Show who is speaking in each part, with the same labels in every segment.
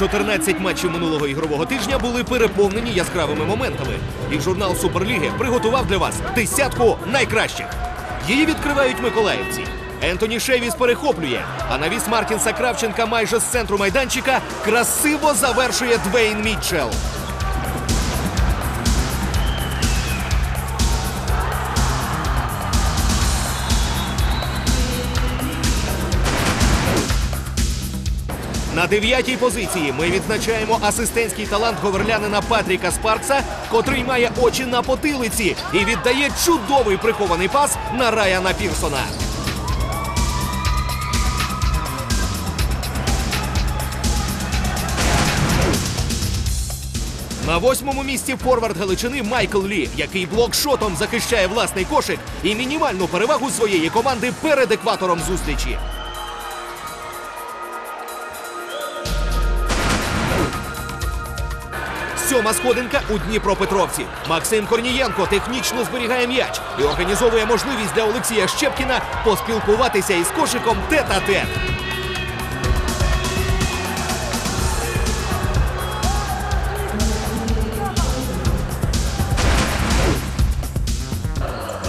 Speaker 1: 14 матчів минулого ігрового тижня були переповнені яскравими моментами. І журнал Суперліги приготував для вас десятку найкращих. Її відкривають миколаївці. Ентоні Шевіс перехоплює, а навіс Мартінса Кравченка майже з центру майданчика красиво завершує Двейн Мітчелл. На дев'ятій позиції ми відзначаємо асистентський талант говерлянина Патріка Спаркса, котрий має очі на потилиці і віддає чудовий прихований пас на Раяна Пірсона. На восьмому місці форвард Галичини Майкл Лі, який блокшотом захищає власний кошик і мінімальну перевагу своєї команди перед екватором зустрічі. Сьома сходинка у Дніпропетровці. Максим Корнієнко технічно зберігає м'яч і організовує можливість для Олексія Щепкіна поспілкуватися із кошиком тет-а-тет.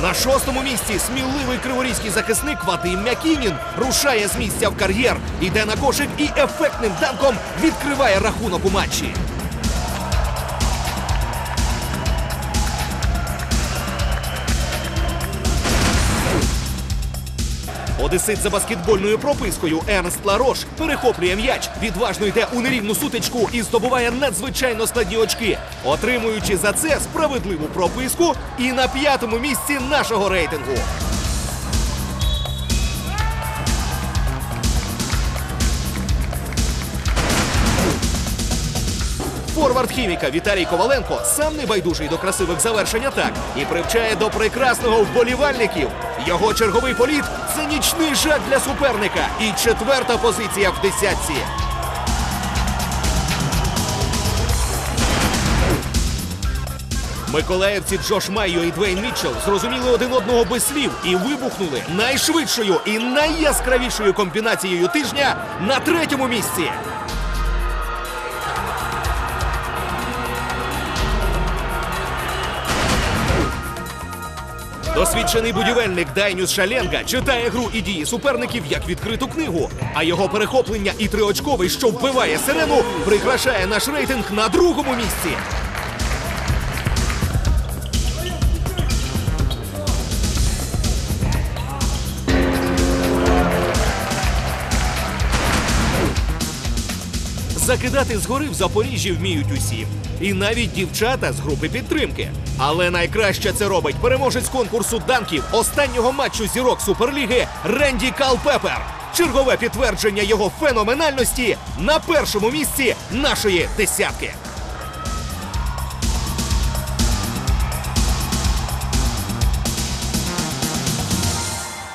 Speaker 1: На шостому місці сміливий криворізький захисник Вадим Мякінін рушає з місця в кар'єр, іде на кошик і ефектним данком відкриває рахунок у матчі. Одесит за баскетбольною пропискою. Ернст Ларош перехоплює м'яч, відважно йде у нерівну сутичку і здобуває надзвичайно складні очки, отримуючи за це справедливу прописку і на п'ятому місці нашого рейтингу. Форвард Хіміка Віталій Коваленко сам не байдужий до красивих завершень атак і привчає до прекрасного вболівальників. Його черговий політ це нічний жах для суперника і четверта позиція в десятці. Миколаївці Джош Майо і Двейн Мітчелл зрозуміли один одного без слів і вибухнули найшвидшою і найяскравішою комбінацією тижня на третьому місці. Досвідчений будівельник Дайнюс Шаленга читає гру і дії суперників як відкриту книгу. А його перехоплення і триочковий, що вбиває сирену, прикрашає наш рейтинг на другому місці. Закидати згори в Запоріжжі вміють усі. І навіть дівчата з групи підтримки. Але найкраще це робить переможець конкурсу данків останнього матчу зірок Суперліги Ренді Калпепер. Чергове підтвердження його феноменальності на першому місці нашої десятки.